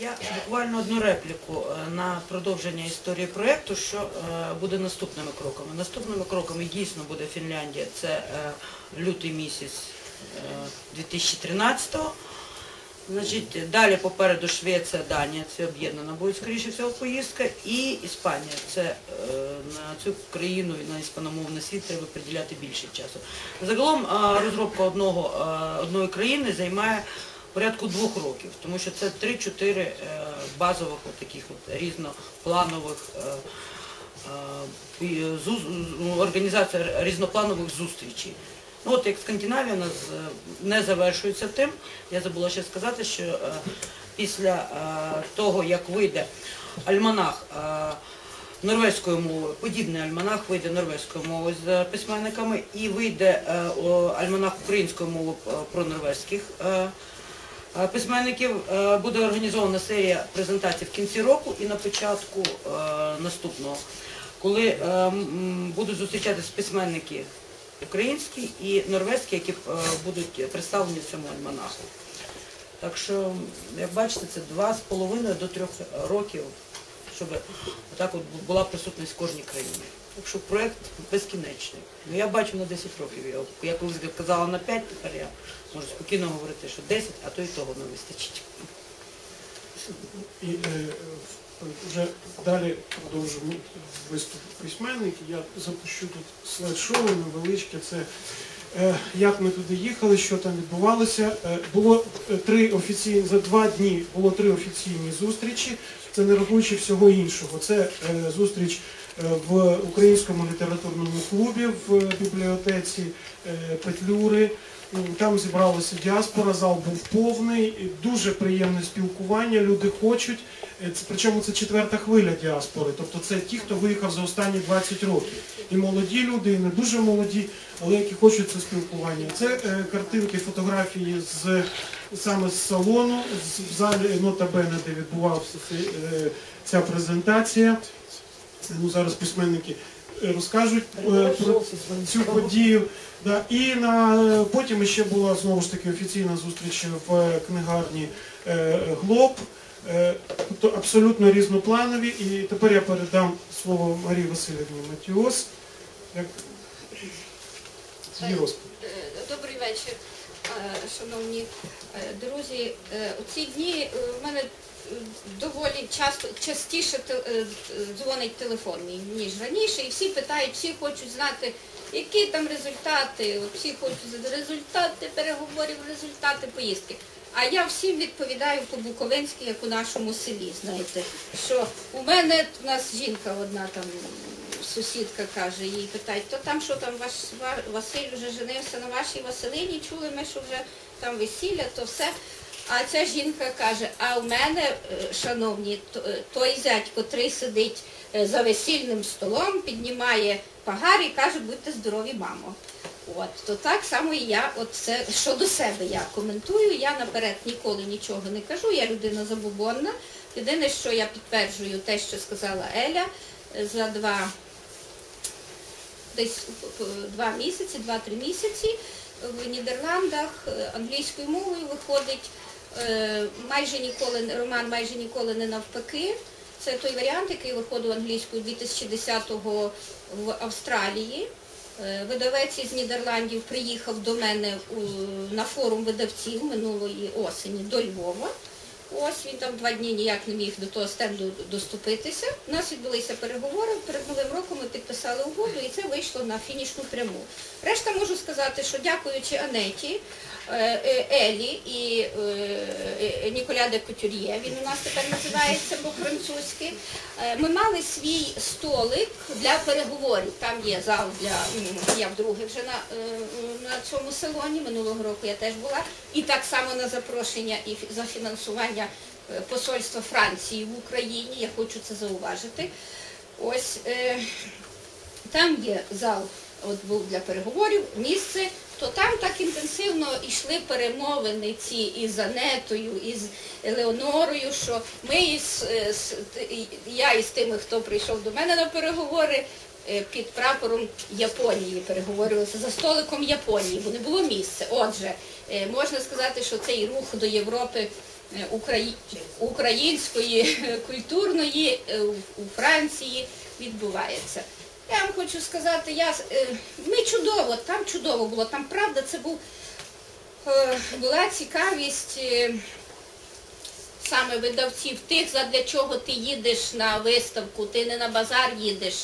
Я буквально одну репліку е, на продовження історії проєкту, що е, буде наступними кроками. Наступними кроками дійсно буде Фінляндія, це е, лютий місяць е, 2013-го. Значить, далі попереду Швеція, Данія, це об'єднана буде, скоріше всього, поїздка, і Іспанія. Це на цю країну і на іспаномовний світ треба приділяти більше часу. Загалом розробка одного, одної країни займає порядку двох років, тому що це 3-4 е, базових таких от різнопланових е, е, ну, організація різнопланових зустрічей. Ну от як Скандинавія у нас не завершується тим. Я забула ще сказати, що після того, як вийде альманах е, норвезькою мовою, подібний альманах вийде норвезькою мовою з письменниками, і вийде альманах українською мовою про норвезьких е, письменників. Е, Буде організована серія презентацій в кінці року і на початку е, наступного, коли е, будуть зустрічатися письменники українські і норвезькі, які е, будуть представлені в цьому альманаху. Так що, як бачите, це два з половиною до трьох років, щоб отак от була присутність в кожній країні. Так що проєкт безкінечний. Ну я бачу на 10 років. Я колись казала на 5, тепер я можу спокійно говорити, що 10, а то і того не вистачить. І е, вже далі продовжимо виступ письменників. Я запущу тут слайд-шоу невеличке. Це е, як ми туди їхали, що там відбувалося. Е, було е, три офіційні за два дні було три офіційні зустрічі. Це не рахуючи всього іншого. Це е, зустріч в українському літературному клубі в бібліотеці е, Петлюри. Там зібралася діаспора, зал був повний, дуже приємне спілкування. Люди хочуть. Е, причому це четверта хвиля діаспори. Тобто це ті, хто виїхав за останні 20 років. І молоді люди, і не дуже молоді, але які хочуть це спілкування. Це е, картинки, фотографії з саме з салону, в залі Нота Бене, де відбувався е, ця презентація. Ну, зараз письменники е, розкажуть е, про цю подію. Да. І на, потім ще була знову ж таки офіційна зустріч в книгарні е, Глоб. Е, Тобто абсолютно різнопланові. І тепер я передам слово Марії Васильівні Матіос. Е, Добрий вечір, е, шановні е, друзі. Е, У ці дні е, в мене е, доволі часто частіше е, дзвонить телефон, ніж раніше, і всі питають, всі хочуть знати, які там результати, всі хочуть знати результати переговорів, результати поїздки. А я всім відповідаю по-буковинськи, як у нашому селі, знаєте, що у мене у нас жінка одна там сусідка каже, їй питають, то там що там ваш Василь вже женився на вашій Василині, чули ми, що вже там весілля, то все. А ця жінка каже, а у мене, е, шановні, е, той зять, котрий сидить е, за весільним столом, піднімає пагар і каже, будьте здорові, мамо. От, то так само і я, от це щодо себе я коментую, я наперед ніколи нічого не кажу, я людина забобонна. Єдине, що я підтверджую те, що сказала Еля, за два десь два місяці, два-три місяці в Нідерландах англійською мовою виходить майже ніколи роман майже ніколи не навпаки. Це той варіант, який виходив англійською 2010-го в Австралії. Е, Видавець із Нідерландів приїхав до мене на форум видавців минулої осені до Львова. Ось він там два дні ніяк не міг до того стенду доступитися. У нас відбулися переговори. Перед новим роком ми підписали угоду, і це вийшло на фінішну пряму. Решта можу сказати, що дякуючи Анеті, е, е, Елі і е, Ніколя де Кутюр'є, він у нас тепер називається по-французьки. Ми мали свій столик для переговорів. Там є зал для я вдруге вже на, на цьому салоні. Минулого року я теж була. І так само на запрошення і за фінансування е, посольства Франції в Україні. Я хочу це зауважити. Ось е, там є зал, от був для переговорів, місце, то там так інтенсивно йшли перемовини ці із Анетою, із Елеонорою, що ми із, е, я із тими, хто прийшов до мене на переговори, під прапором Японії переговорювалися за столиком Японії, бо не було місця. Отже, можна сказати, що цей рух до Європи української культурної е, у Франції відбувається. Я вам хочу сказати, я, е, ми чудово, там чудово було, там правда це був, е, була цікавість е, саме видавців тих, задля чого ти їдеш на виставку, ти не на базар їдеш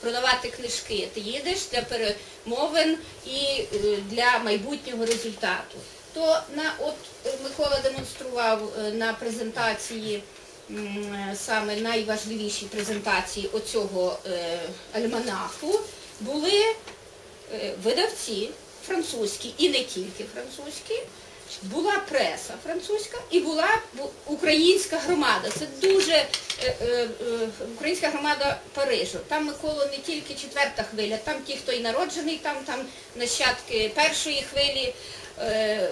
продавати книжки, ти їдеш для перемовин і е, для майбутнього результату. То на от е, Микола демонстрував е, на презентації е, саме найважливіші презентації оцього альманаху були видавці французькі і не тільки французькі. Була преса французька і була українська громада. Це дуже е, е, е, українська громада Парижу. Там Микола не тільки четверта хвиля, там ті, хто і народжений, там там нащадки першої хвилі.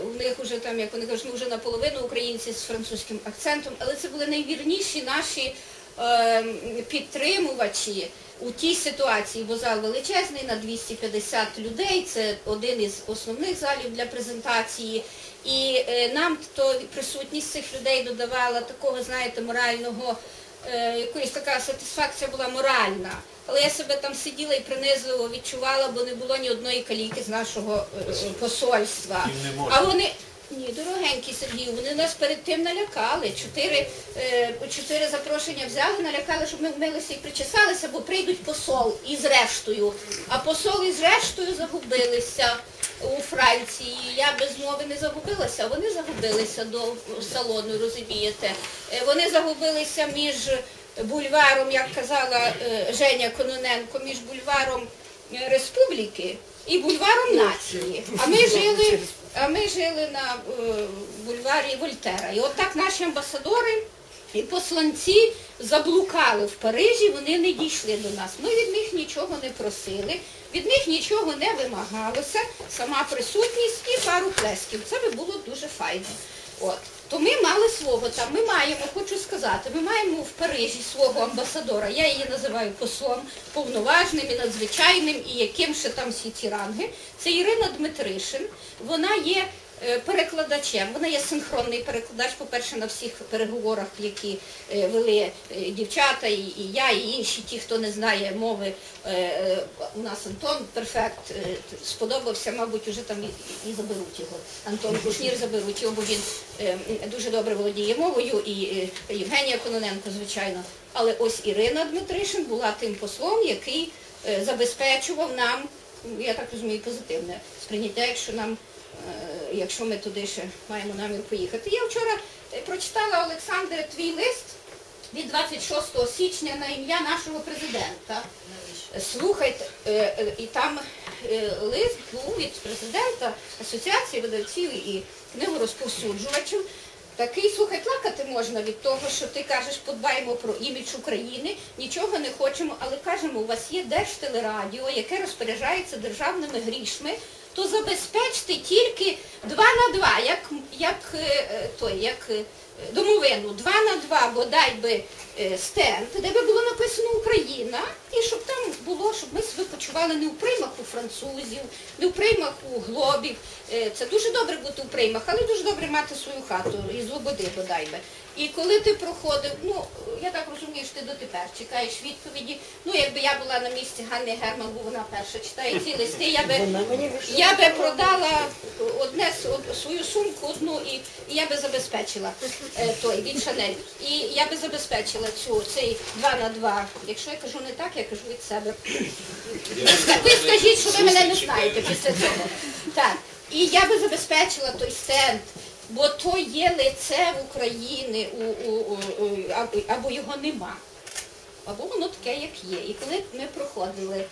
У них вже там, як вони кажуть, ми вже наполовину українці з французьким акцентом, але це були найвірніші наші підтримувачі у тій ситуації, бо зал величезний на 250 людей. Це один із основних залів для презентації. І е, нам то присутність цих людей додавала такого, знаєте, морального, е, якоїсь така сатисфакція була моральна. Але я себе там сиділа і принизливо відчувала, бо не було ні одної каліки з нашого е, посольства. А вони. Ні, дорогенькі Сергію, вони нас перед тим налякали. Чотири, е, чотири запрошення взяли, налякали, щоб ми вмилися і причесалися, бо прийдуть посол із рештою. А посол із рештою загубилися у Франції. Я без мови не загубилася, вони загубилися до салону, розумієте. Е, Вони загубилися між бульваром, як казала е, Женя Кононенко, між бульваром е, Республіки і бульваром нації. А ми жили, а ми жили на е, бульварі Вольтера. І от так наші амбасадори і посланці заблукали в Парижі, вони не дійшли до нас. Ми від них нічого не просили, від них нічого не вимагалося, сама присутність і пару плесків. Це би було дуже файно. От. То ми мали свого там, ми маємо, хочу сказати, ми маємо в Парижі свого амбасадора, я її називаю послом, повноважним і надзвичайним, і яким ще там всі ці ранги. Це Ірина Дмитришин, вона є перекладачем, вона є синхронний перекладач, по-перше, на всіх переговорах, які е, вели е, дівчата, і, я, і інші, ті, хто не знає мови. Е, е, У нас Антон Перфект е, сподобався, мабуть, уже там і, заберуть його. Антон Кушнір заберуть його, бо він е, дуже добре володіє мовою, і е, Євгенія Кононенко, звичайно. Але ось Ірина Дмитришин була тим послом, який е, забезпечував нам, я так розумію, позитивне сприйняття, якщо нам, е, якщо ми туди ще маємо намір поїхати. Я вчора е, прочитала Олександре твій лист від 26 січня на ім'я нашого президента. Слухайте, е, е, і там е, лист був від президента Асоціації видавців і книгорозповсюджувачів. Такий, слухай, плакати можна від того, що ти кажеш, подбаємо про імідж України, нічого не хочемо, але кажемо, у вас є держтелерадіо, яке розпоряджається державними грішми, то забезпечте тільки 2 на 2, як, як, е, е, той, як е, домовину, 2 на 2, бодай би стенд, де би було написано Україна, і щоб там було, щоб ми себе почували не у приймаху французів, не у приймаху глобів. Е, Це дуже добре бути у приймах, але дуже добре мати свою хату і свободи, бодай би. І коли ти проходив, ну я так розумію, що ти дотепер чекаєш відповіді. Ну, якби я була на місці Ганни Герман, бо вона перша читає ці листи, я би я би продала одне свою сумку одну і, і я би забезпечила е, той від Шанель. І я би забезпечила цю цей два на два. Якщо я кажу не так, я кажу від себе. Ви скажіть, що ви мене не знаєте після цього. Так. І я би забезпечила той стенд, бо то є лице України, у, у, у, у, або, або його нема. Або воно таке, як є. І коли ми проходили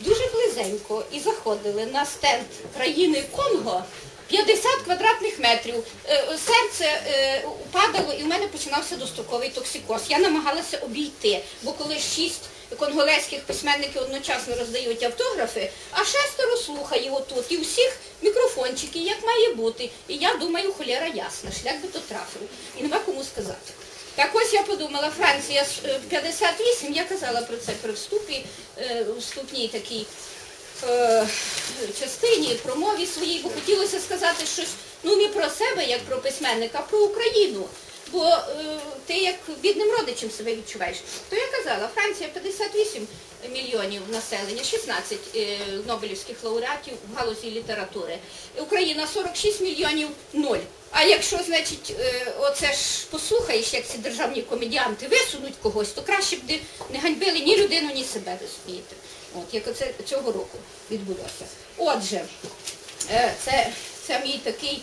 дуже близенько і заходили на стенд країни Конго, 50 квадратних метрів, е, серце е, падало, і в мене починався достроковий токсикоз. Я намагалася обійти, бо коли шість конголезьких письменників одночасно роздають автографи, а шестеро слухає отут, і всіх мікрофончики, як має бути. І я думаю, холєра ясна, шлях би дотрафив. І нема кому сказати. Так ось я подумала, Франція е, 58, я казала про це при вступі, е, вступній такій е, частині, промові своїй, бо хотілося сказати щось ну не про себе, як про письменника, а про Україну. бо е, ти як бідним родичем себе відчуваєш. То я казала, Франція 58 мільйонів населення, 16 е, нобелівських лауреатів в галузі літератури. Україна 46 мільйонів ноль. А якщо, значить, е, оце ж послухаєш, як ці державні комедіанти висунуть когось, то краще б не- ганьбили ні людину, ні себе, розумієте. От, як оце цього року відбулося. Отже, е, це, це мій такий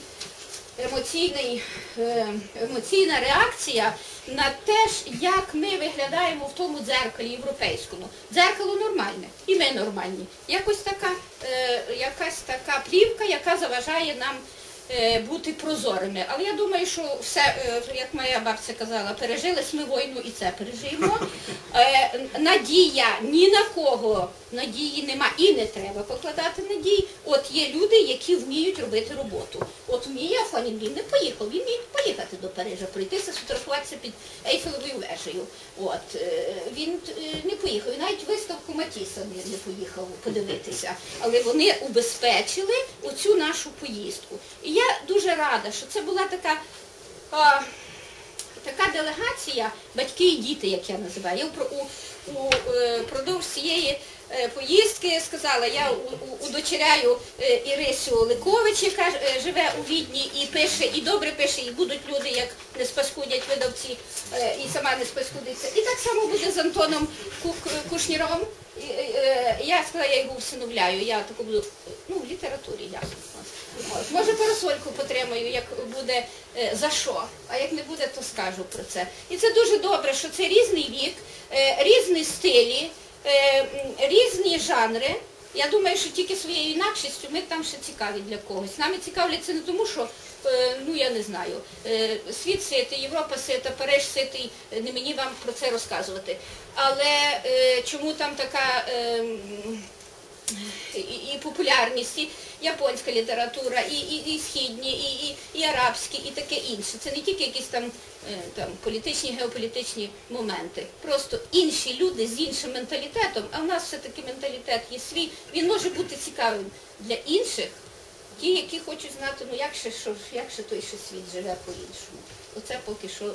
емоційний, е, емоційна реакція на те, як ми виглядаємо в тому дзеркалі європейському. Дзеркало нормальне, і ми нормальні. Якось така, е, якась така плівка, яка заважає нам бути прозорими. Але я думаю, що все, е, як моя бабця казала, пережили ми війну і це пережиємо. Е, Надія ні на кого надії нема і не треба покладати надій. От є люди, які вміють робити роботу. От вміє Афонін, він не поїхав, він міг поїхати до Парижа, пройтися, сфотографуватися під Ейфелевою вежею. От е, він е, не поїхав, навіть виставку Матіса не, не поїхав подивитися. Але вони убезпечили оцю нашу поїздку. І я дуже рада, що це була така. а, така делегація, батьки і діти, як я називаю. Я впро- у, у, е, продовж цієї поїздки сказала, я удочеряю е, Ірисю Ликович, яка е, живе у Відні і пише, і добре пише, і будуть люди, як не спаскудять видавці, е, і сама не спаскудиться. І так само буде з Антоном Кушніром. Е, Я сказала, я його всиновляю, я таку буду, ну, в літературі, ясно. Може парасольку потримаю, як буде е, за що, а як не буде, то скажу про це. І це дуже добре, що це різний вік, е, різні стилі, е, різні жанри. Я думаю, що тільки своєю інакшістю ми там ще цікаві для когось. Нами цікавляться не тому, що е, ну я не знаю, е, світ ситий, Європа сита, Париж ситий, е, не мені вам про це розказувати. Але е, чому там така. І, і популярність, і японська література, і, і, і східні, і, і, і арабські, і таке інше. Це не тільки якісь там, е, там політичні, геополітичні моменти. Просто інші люди з іншим менталітетом, а в нас все-таки менталітет є свій, він може бути цікавим для інших, ті, які хочуть знати, ну як ще, що, як ще той ще світ живе по-іншому. Оце поки що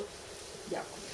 дякую.